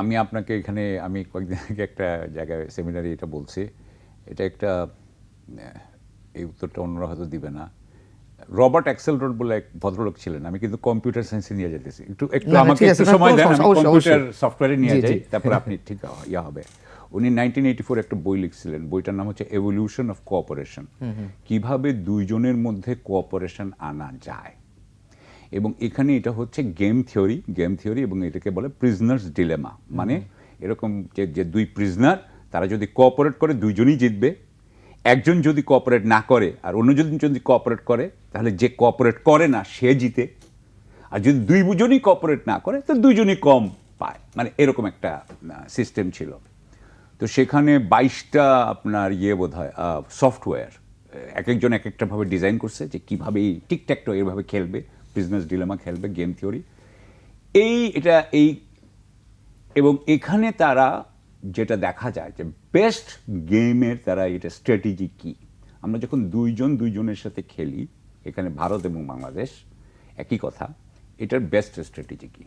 আমি আপনাকে এখানে আমি কয়েকদিন আগে একটা জায়গায় সেমিনারে এটা বলছি। এটা একটা এই উত্তরটা অন্যরা হয়তো দিবে না। রবার্ট অ্যাক্সেলরোড বলে এক ভদ্রলোক ছিলেন। আমি কিন্তু কম্পিউটার সায়েন্সে নিয়ে যেতেছি। একটু একটু আমাকে একটু সময় দেন আমি কম্পিউটার সফটওয়্যারে নিয়ে যাই তারপর আপনি ঠিক ইয়া হবে। উনি নাইনটিন এইটি ফোর একটা বই লিখছিলেন। বইটার নাম হচ্ছে এভলিউশন অফ কোঅপারেশন কীভাবে দুইজনের মধ্যে কোঅপারেশন আনা যায়? এবং এখানে এটা হচ্ছে গেম থিওরি গেম থিওরি এবং এটাকে বলে প্রিজনার্স ডিলেমা মানে এরকম যে যে দুই প্রিজনার তারা যদি কোঅপারেট করে দুইজনই জিতবে। একজন যদি কোঅপারেট না করে আর অন্যজন যদি কোঅপারেট করে তাহলে যে কোঅপারেট করে না সে জিতে। আর যদি দুইজনই কোঅপারেট না করে তো দুইজনই কম পায়। মানে এরকম একটা সিস্টেম ছিল। তো সেখানে বাইশটা আপনার ইয়ে বোধ হয় সফটওয়্যার এক একজন এক একটাভাবে ডিজাইন করছে যে কীভাবে এই টিকট্যাকটা এভাবে খেলবে। বিজনেস ডিলেমা খেলবে গেম থিওরি এই এটা এই এবং এখানে তারা যেটা দেখা যায় যে বেস্ট গেমের তারা এটা স্ট্র্যাটেজি কি? আমরা যখন দুইজন দুইজনের সাথে খেলি এখানে ভারত এবং বাংলাদেশ একই কথা এটার বেস্ট স্ট্র্যাটেজি কি?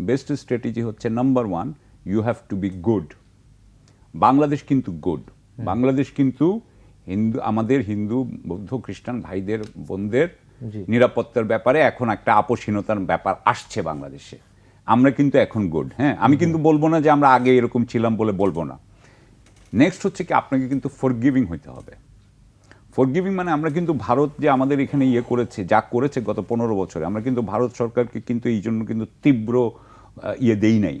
বেস্ট স্ট্র্যাটেজি হচ্ছে number one you have to be good Bangladesh কিন্তু গুড বাংলাদেশ কিন্তু হিন্দু আমাদের হিন্দু বৌদ্ধ খ্রিস্টান ভাইদের বোনদের নিরাপত্তার ব্যাপারে এখন একটা আপোষহীনতার ব্যাপার আসছে বাংলাদেশে। আমরা কিন্তু এখন গুড হ্যাঁ? আমি কিন্তু বলব না যে আমরা আগে এরকম ছিলাম বলে বলব না। নেক্সট হচ্ছে কি আপনাকে কিন্তু ফরগিভিং হইতে হবে। ফরগিভিং মানে আমরা কিন্তু ভারত যে আমাদের এখানে ইয়ে করেছে যা করেছে গত পনেরো বছরে আমরা কিন্তু ভারত সরকারকে কিন্তু এই জন্য কিন্তু তীব্র ইয়ে দেই নাই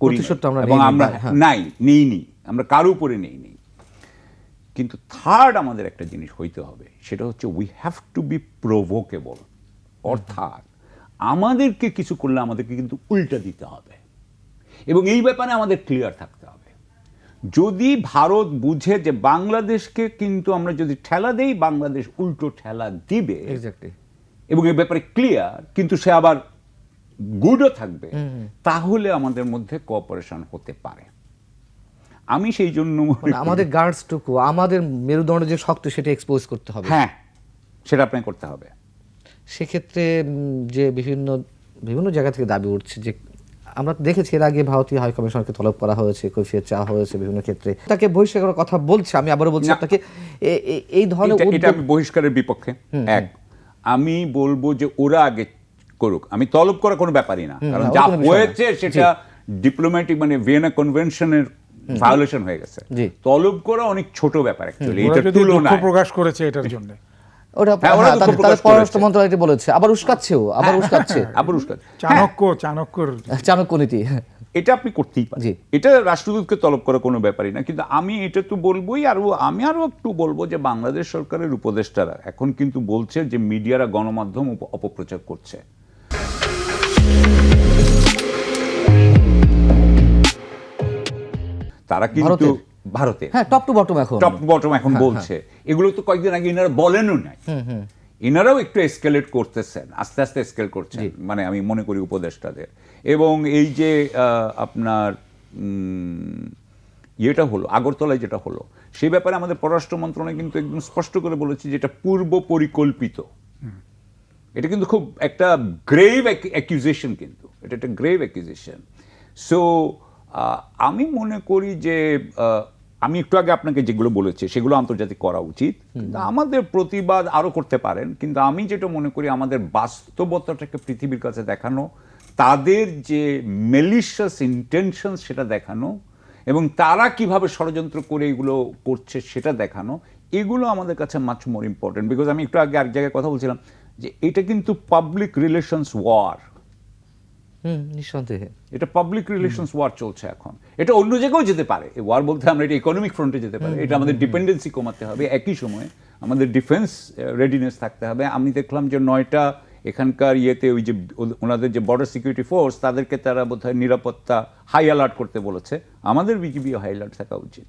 করি আমরা এবং আমরা হ্যাঁ। নাই নেইনি। আমরা কারও উপরে নেইনি। কিন্তু থার্ড আমাদের একটা জিনিস হইতে হবে সেটা হচ্ছে we have to be provocable অর্থাৎ আমাদেরকে কিছু করলে আমাদেরকে কিন্তু উল্টা দিতে হবে এবং এই ব্যাপারে আমাদের ক্লিয়ার থাকতে হবে। যদি ভারত বুঝে যে বাংলাদেশকে কিন্তু আমরা যদি ঠেলা দেই বাংলাদেশ উল্টো ঠেলা দিবে এবং এই ব্যাপারে ক্লিয়ার কিন্তু সে আবার গুডও থাকবে তাহলে আমাদের মধ্যে কোঅপারেশন হতে পারে। আমি সেই জন্য মনে আমাদের গার্ডস টুকু আমাদের মেরুদণ্ড যে শক্ত সেটা এক্সপোজ করতে হবে। হ্যাঁ সেটা আপনাকে করতে হবে। সেক্ষেত্রে যে বিভিন্ন বিভিন্ন জায়গা থেকে দাবি উঠছে যে আমরা দেখেছি এর আগে ভারতীয় হাই কমিশনকে তলব করা হয়েছে কৈফিয়ত চাওয়া হয়েছে বিভিন্ন ক্ষেত্রে। তাকে বহিষ্কার কথা বলছে আমি আবারও বলছি আপনাকে এই ধরনের এটা- আমি বহিষ্কারের বিপক্ষে। এক আমি বলব যে ওরা আগে করুক। আমি তলব করা কোনো ব্যাপারই না। কারণ যা। হয়েছে সেটা ডিপ্লোম্যাটিক মানে ভিয়েনা কনভেনশনের ভায়োলেশন হয়ে গেছে। তলব করা অনেক ছোট ব্যাপার অ্যাকচুয়ালি এটা দুঃখ প্রকাশ করেছে এটার জন্য। ওটা ওরা দুঃখ তাদের- প্রকাশ তাদের পররাষ্ট্র করেছে। বলেছে। আবার উস্কাচ্ছেও আবার উস্কাচ্ছে। আবার উস্কাত। চাণক্য চাণক্যর চাণক্য নীতি। এটা আপনি করতেই পারেন। এটা রাষ্ট্রদূতকে তলব করা কোনো ব্যাপারই না। কিন্তু আমি এটা তো বলবোই আর আমি আরও একটু বলব যে বাংলাদেশ সরকারের উপদেষ্টারা এখন কিন্তু বলছে যে মিডিয়ারা গণমাধ্যম অপপ্রচার করছে। তারা কিন্তু ভারতে হ্যাঁ টপ টু বটম এখন। টপ বটম এখন বলছে। এগুলো তো কয়েকদিন আগে এনারা বলেনও নাই। এনারাও একটু এসকেলেট করতেছেন আস্তে আস্তে এসকেল করছেন। মানে আমি মনে করি উপদেষ্টাদের। এবং এই যে আপনার ইয়েটা হলো আগরতলায় যেটা হলো সেই ব্যাপারে আমাদের পররাষ্ট্র মন্ত্রণালয় কিন্তু একদম স্পষ্ট করে বলেছে যে এটা পূর্ব পরিকল্পিত। এটা কিন্তু খুব একটা গ্রেভ অ্যাকিউজেশন কিন্তু। এটা একটা গ্রেভ অ্যাকিউজেশন সো আমি মনে করি যে আমি একটু আগে আপনাকে যেগুলো বলেছি সেগুলো আন্তর্জাতিক করা উচিত। আমাদের প্রতিবাদ আরও করতে পারেন। কিন্তু আমি যেটা মনে করি আমাদের বাস্তবতাটাকে পৃথিবীর কাছে দেখানো তাদের যে মেলিশিয়াস ইন্টেনশন সেটা দেখানো এবং তারা কীভাবে ষড়যন্ত্র করে এগুলো করছে সেটা দেখানো এগুলো আমাদের কাছে মাচ মোর ইম্পর্টেন্ট বিকজ আমি একটু আগে এক জায়গায় কথা বলছিলাম যে এটা কিন্তু পাবলিক রিলেশনস ওয়ার নিঃসন্দেহে। এটা পাবলিক রিলেশনস ওয়ার চলছে এখন। এটা অন্য জায়গাও যেতে পারে। ওয়ার বলতে আমরা এটা ইকোনমিক ফ্রন্টে যেতে পারে। এটা আমাদের ডিপেন্ডেন্সি কমাতে হবে। একই সময়ে আমাদের ডিফেন্স রেডিনেস থাকতে হবে। আমি দেখলাম যে নয়টা এখানকার ইয়েতে ওই যে ওনাদের যে বর্ডার সিকিউরিটি ফোর্স তাদেরকে তারা বোধহয় নিরাপত্তা হাই অ্যালার্ট করতে বলেছে। আমাদের বিজিবি হাই অ্যালার্ট থাকা উচিত।